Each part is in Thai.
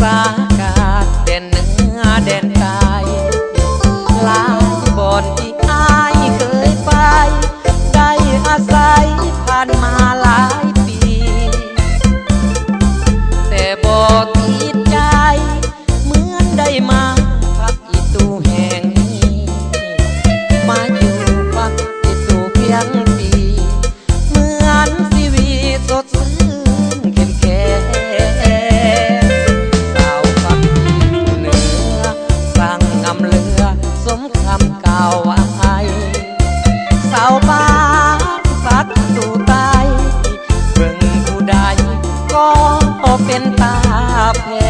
ฟ้ากาเด่นเนื้อเด่นกายลาวบนที่อายเคยไป ได้อาศัยผ่านมาหลาย เป็นตาแพ้หั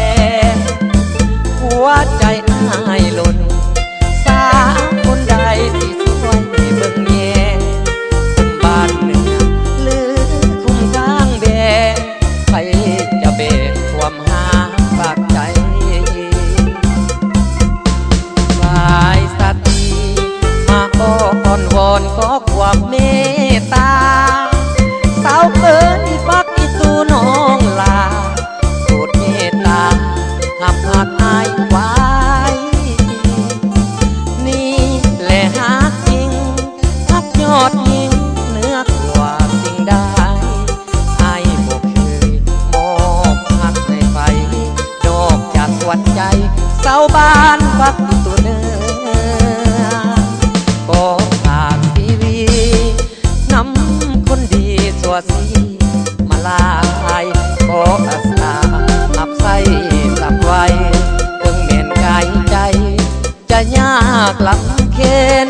วนใจเสาบ้านพักตัวเนื้อก็ฝากทีวีนำคนดีสัวสีมาลายขออาสาอับใส่สับไว้เพิ่งเมียนกายใจ จะยากลำเค็น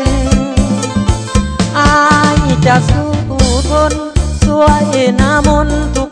อายจะสู้ทนสวยน้ามนต์ทุกม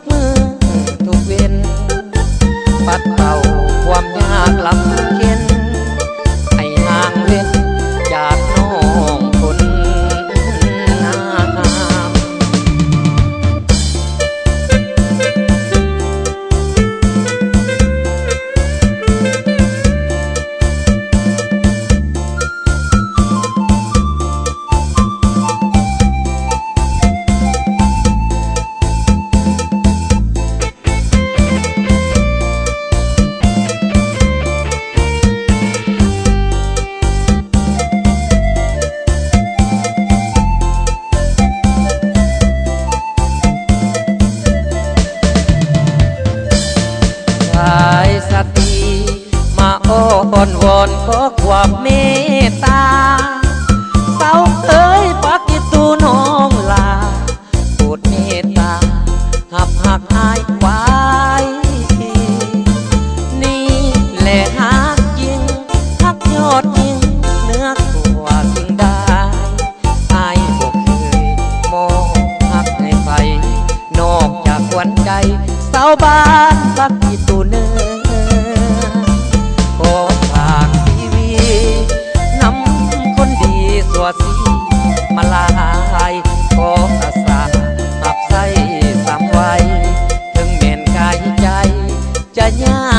ือทุก อ้อนวอนขอความเมตตาเสาเอ้ยปักอีตูน้องลาโปรดเมตตาหับหักอายไว้นี่แหละหักจริงหักยอดยิงเนื้อกว่าสิ่งใดอายบกเคยมองหักให้ไปนอกจากหวันใจสาวบ้านปักอีตูเนื้อ วสีมาลายขอสาสาหับไส้สามไว้ ถึงเมนกายใจ จะยา